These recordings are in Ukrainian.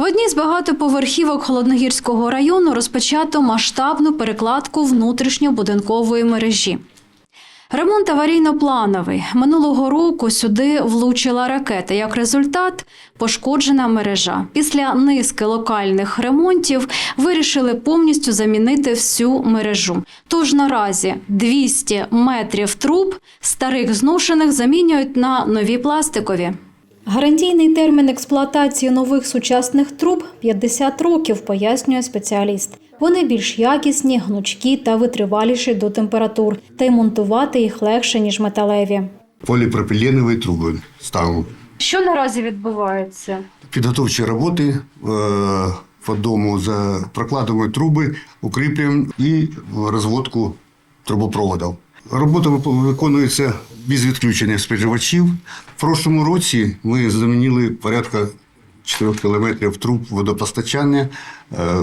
В одній з багатоповерхівок Холодногірського району розпочато масштабну перекладку внутрішньобудинкової мережі. Ремонт аварійно-плановий. Минулого року сюди влучила ракета. Як результат, пошкоджена мережа. Після низки локальних ремонтів вирішили повністю замінити всю мережу. Тож наразі 200 метрів труб старих зношених замінюють на нові пластикові. Гарантійний термін експлуатації нових сучасних труб 50 років, пояснює спеціаліст. Вони більш якісні, гнучкі та витриваліші до температур, та й монтувати їх легше, ніж металеві. поліпропіленові труби ставимо. Що наразі відбувається? Підготовчі роботи е, по дому за прокладуємо труби, укріплюємо і розводку трубопроводів. Робота виконується без відключення споживачів. В прошлому році ми замінили порядка 4 кілометрів труб водопостачання, е,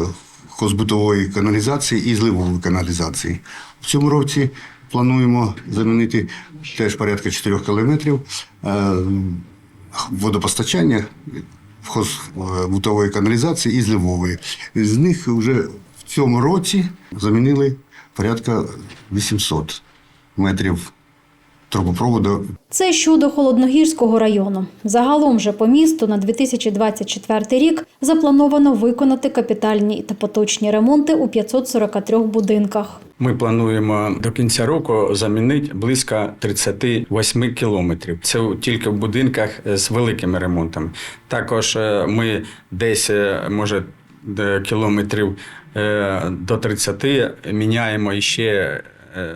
хозбутової каналізації і зливової каналізації. В цьому році плануємо замінити теж порядка 4 кілометрів е, водопостачання хозбутової каналізації і зливової. З них вже в цьому році замінили порядка 800 метрів трубопроводу Це щодо Холодногірського району. Загалом же по місту на 2024 рік заплановано виконати капітальні та поточні ремонти у 543 будинках. Ми плануємо до кінця року замінити близько 38 кілометрів. Це тільки в будинках з великими ремонтами. Також е, ми десь, е, може, кілометрів е, до 30 міняємо іще е,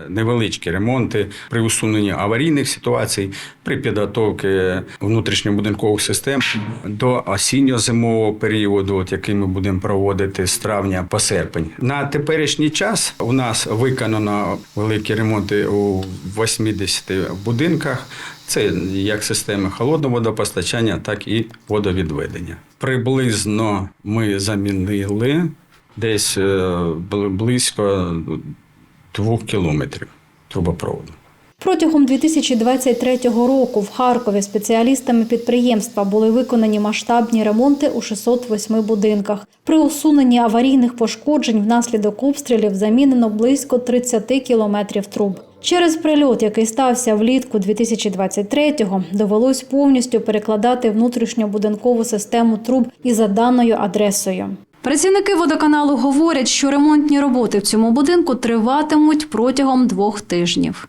невеличкі ремонти при усуненні аварійних ситуацій, при підготовці внутрішньобудинкових систем до осінньо-зимового періоду, от який ми будемо проводити з травня по серпень. На теперішній час у нас виконано великі ремонти у 80 будинках. Це як системи холодного водопостачання, так і водовідведення. Приблизно ми замінили десь е, близько двох кілометрів трубопроводу. Протягом 2023 року в Харкові спеціалістами підприємства були виконані масштабні ремонти у 608 будинках. При усуненні аварійних пошкоджень внаслідок обстрілів замінено близько 30 кілометрів труб. Через прильот, який стався влітку 2023-го, довелось повністю перекладати внутрішньобудинкову систему труб і за даною адресою. Працівники водоканалу говорять, що ремонтні роботи в цьому будинку триватимуть протягом двох тижнів.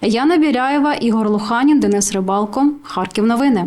Яна Біряєва, Ігор Луханін, Денис Рибалко. Харків новини.